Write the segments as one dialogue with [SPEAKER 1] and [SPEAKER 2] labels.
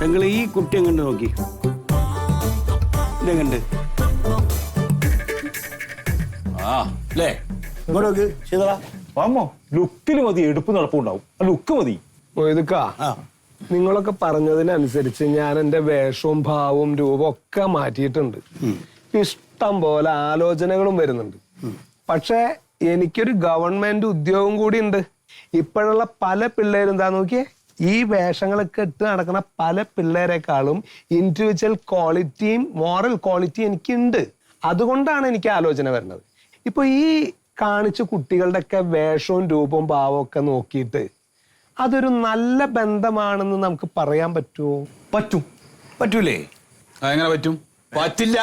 [SPEAKER 1] നിങ്ങൾ ഈ കുട്ടി എങ്ങണ്ട് നോക്കി? ഇതെങ്ങണ്ട്?
[SPEAKER 2] ആ
[SPEAKER 1] അല്ലേ? ഇങ്ങോട്ട് നോക്ക് ശീതള
[SPEAKER 3] വാമോ ലുക്കിൽ മതി എടുപ്പ് നടപ്പുണ്ടാവും ആ ലുക്ക് മതി.
[SPEAKER 4] മൊയ്തുക്കാ നിങ്ങളൊക്കെ പറഞ്ഞതിനനുസരിച്ച് ഞാൻ എന്റെ വേഷവും ഭാവവും രൂപവും ഒക്കെ മാറ്റിയിട്ടുണ്ട്. ഇഷ്ടം പോലെ ആലോചനകളും വരുന്നുണ്ട്. പക്ഷെ എനിക്കൊരു ഗവൺമെന്റ് ഉദ്യോഗം കൂടി ഉണ്ട്. ഇപ്പോഴുള്ള പല പിള്ളേരും എന്താ നോക്കിയേ? ഈ വേഷങ്ങളൊക്കെ ഇട്ട് നടക്കുന്ന പല പിള്ളേരെക്കാളും ഇൻഡിവിജ്വൽ ക്വാളിറ്റിയും മോറൽ ക്വാളിറ്റിയും എനിക്കുണ്ട്. അതുകൊണ്ടാണ് എനിക്ക് ആലോചന വരുന്നത്. ഇപ്പൊ ഈ കാണിച്ച കുട്ടികളുടെ ഒക്കെ വേഷവും രൂപവും ഭാവവും ഒക്കെ നോക്കിയിട്ട് അതൊരു നല്ല ബന്ധമാണെന്ന് നമുക്ക് പറയാൻ പറ്റുമോ
[SPEAKER 1] പറ്റും. പറ്റൂലേ?
[SPEAKER 2] എങ്ങനെ പറ്റും? പറ്റില്ല.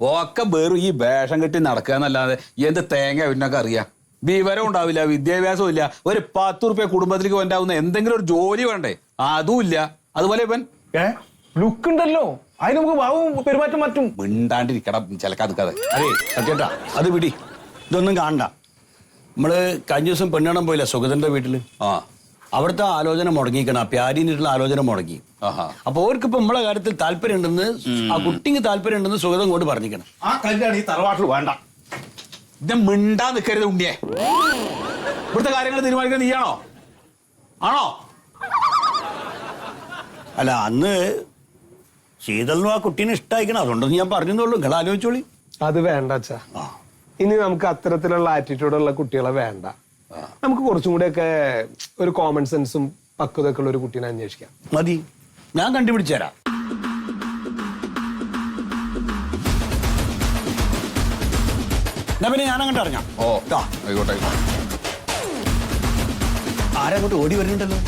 [SPEAKER 2] ഓക്കെ ഒക്കെ വെറും ഈ വേഷം കെട്ടി നടക്കുക എന്നല്ലാതെ എന്ത് തേങ്ങ പിന്നൊക്കെ അറിയാം? വിവരം ഉണ്ടാവില്ല വിദ്യാഭ്യാസവും ഇല്ല. ഒരു പത്ത് റുപ്യ കുടുംബത്തിലേക്ക് വേണ്ടാവുന്ന എന്തെങ്കിലും ഒരു ജോലി വേണ്ടേ? അതും ഇല്ല. അതുപോലെ ഇവൻ?
[SPEAKER 3] ഏ? ലുക്ക് ഉണ്ടല്ലോ. അതിന് നമുക്ക് ഭാവവും പെരുമാറ്റം മാറ്റും.
[SPEAKER 2] മിണ്ടാണ്ടിരിക്കണം ചിലക്കാതെ
[SPEAKER 1] അതെ സത്യേട്ടാ അത് വിടി ഇതൊന്നും കാണണ്ട. നമ്മൾ കഴിഞ്ഞ ദിവസം പെണ്ണണം പോയില്ല സുഗതന്റെ വീട്ടിൽ?
[SPEAKER 2] ആ.
[SPEAKER 1] അവിടുത്തെ ആലോചന മുടങ്ങിക്കണം പ്യാരിന്നിട്ടുള്ള ആലോചന മുടങ്ങി.
[SPEAKER 2] ആഹാ.
[SPEAKER 1] അപ്പൊ അവർക്ക് ഇപ്പൊ നമ്മളെ കാര്യത്തിൽ താല്പര്യം ഉണ്ടെന്ന് ആ കുട്ടിക്ക് താല്പര്യം ഉണ്ടെന്ന് സുഗതം കൊണ്ട് പറഞ്ഞിരിക്കണം.
[SPEAKER 3] ആ കല്യാണം ഈ തറവാട്ടിൽ വേണ്ട.
[SPEAKER 2] ഇത് മിണ്ടാ നിൽക്കരുത് ഉണ്ണിയെ. ഇവിടുത്തെ കാര്യങ്ങൾ തീരുമാനിക്കുന്നത് നീയാണോ? ആണോ?
[SPEAKER 1] അല്ല അന്ന് ശീതളിനും ആ കുട്ടീനെ ഇഷ്ടമായിക്കണം അതുകൊണ്ട് ഞാൻ പറഞ്ഞെന്നുള്ളൂ നിങ്ങൾ ആലോചിച്ചോളി.
[SPEAKER 4] അത് വേണ്ട അച്ഛാ. ഇനി നമുക്ക് അത്തരത്തിലുള്ള ആറ്റിറ്റ്യൂഡുള്ള കുട്ടികളെ വേണ്ട. നമുക്ക് കുറച്ചും കൂടെയൊക്കെ ഒരു കോമൺ സെൻസും പക്വതൊക്കെ ഉള്ള ഒരു കുട്ടീനെ അന്വേഷിക്കാം.
[SPEAKER 1] മതി. ഞാൻ കണ്ടുപിടിച്ചു തരാം എന്നാ പിന്നെ ഞാൻ അങ്ങോട്ട് അറിഞ്ഞാം
[SPEAKER 2] ഓ ആയിക്കോട്ടെ ആയിക്കോട്ടെ.
[SPEAKER 1] ആരങ്ങോട്ട് ഓടി വരുന്നുണ്ടല്ലോ?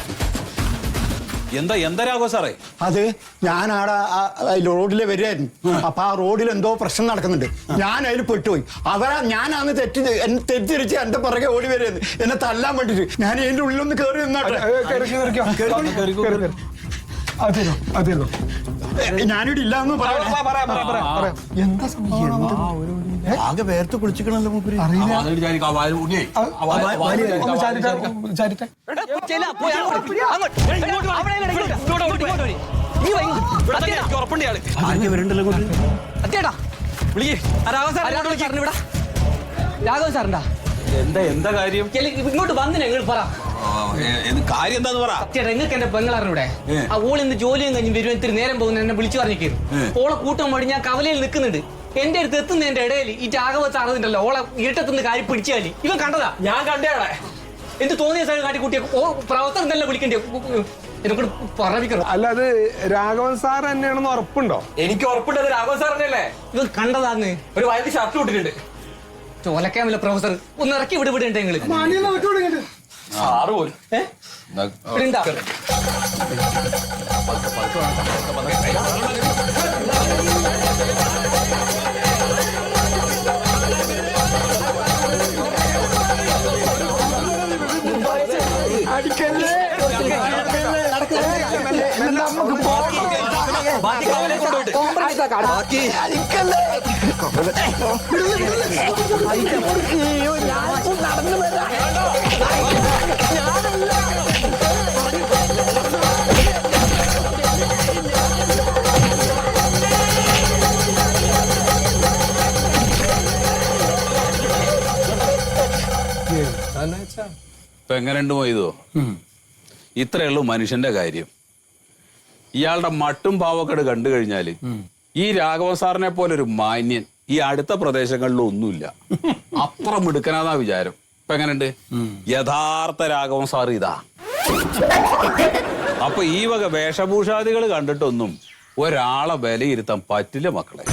[SPEAKER 2] എന്താ എന്താ രാഘവ സാറേ?
[SPEAKER 5] അത് ഞാൻ ആടെ റോഡിലെ വരുമായിരുന്നു അപ്പൊ ആ റോഡിൽ എന്തോ പ്രശ്നം നടക്കുന്നുണ്ട്. ഞാൻ അതിൽ പെട്ടുപോയി. അവരാ ഞാനാന്ന് തെറ്റി എന്നെ തെറ്റിദ്ധരിച്ച് എന്റെ പുറകെ ഓടി വരുന്നത് എന്നെ തല്ലാൻ വേണ്ടിട്ട് ഞാൻ ഇതിന്റെ ഉള്ളിലൊന്ന് കയറി നിന്നാട്ടെ. ഏ, ഞാനിവിടെ ഇല്ലാന്ന് പറയാം.
[SPEAKER 4] എന്താ സംഭവം? എന്ത്?
[SPEAKER 1] ആകെ വേർത്ത് കുളിച്ചിക്കണല്ലോ മൂപ്പര്. ഇങ്ങോട്ട്
[SPEAKER 6] രാഘവൻ സാറിന്റെ?
[SPEAKER 2] എന്താ എന്താ കാര്യം?
[SPEAKER 6] ഇങ്ങോട്ട് വന്നില്ല നിങ്ങൾ പറ.
[SPEAKER 2] കാര്യം എന്താന്ന് പറ.
[SPEAKER 6] നിങ്ങൾക്ക് എന്റെ പെങ്ങളറിനൂടെ ആ ഓൾ ഇന്ന് ജോലിയും കഴിഞ്ഞ് വരുവാൻ ഇത്തിരി നേരം പോകുന്ന എന്നെ വിളിച്ചു പറഞ്ഞിരിക്കുന്നു. ഓളെ കൂട്ടം ഞാൻ കവലയിൽ നിൽക്കുന്നുണ്ട്. എന്റെ അടുത്ത് എത്തുന്നതിന്റെ ഇടയിൽ ഈ രാഘവ സാറുണ്ടല്ലോ ഓളെ ഇരുട്ടത്തുനിന്ന് കാര്യം പിടിച്ചാലി ഇവൻ കണ്ടതാ? ഞാൻ കണ്ടേടെ എന്ത് തോന്നിയ സ്ഥലം പ്രവർത്തനം തന്നെ വിളിക്കണ്ടേ?
[SPEAKER 4] അല്ല അത് രാഘവൻ സാർ തന്നെയാണെന്ന് ഉറപ്പുണ്ടോ?
[SPEAKER 7] എനിക്ക് ഉറപ്പുണ്ടത് രാഘവൻ സാറിനല്ലേ
[SPEAKER 6] ഇവൻ കണ്ടതാന്ന്.
[SPEAKER 7] ഒരു വയലിൽ ഷർട്ട് ഇട്ടിട്ടുണ്ട്.
[SPEAKER 6] ചോലക്കാമില്ല പ്രൊഫസർ ഒന്ന് ഇറക്കി വിട് വിടണ്ടേ നിങ്ങൾ
[SPEAKER 7] സാറ് പോലും
[SPEAKER 6] ഏ? ഉണ്ടാ.
[SPEAKER 7] ബാക്കി കവലയിൽ കൊണ്ടുപോയിട്ട് ബാക്കി
[SPEAKER 2] ഇപ്പൊ എങ്ങനെയുണ്ട് മൊയ്തോ ഇത്രയേ ഉള്ളൂ മനുഷ്യന്റെ കാര്യം. ഇയാളുടെ മട്ടും പാവക്കേട് കണ്ടു കഴിഞ്ഞാൽ ഈ രാഘവൻ സാറിനെ പോലെ ഒരു മാന്യൻ ഈ അടുത്ത പ്രദേശങ്ങളിലും ഒന്നുമില്ല. അത്ര മിടുക്കനാന്നാ വിചാരം. ഇപ്പൊ എങ്ങനെയുണ്ട്? യഥാർത്ഥ രാഘവൻ സാർ ഇതാ. അപ്പൊ ഈ വക വേഷഭൂഷാദികൾ കണ്ടിട്ടൊന്നും ഒരാളെ വിലയിരുത്താൻ പറ്റില്ല മക്കളെ.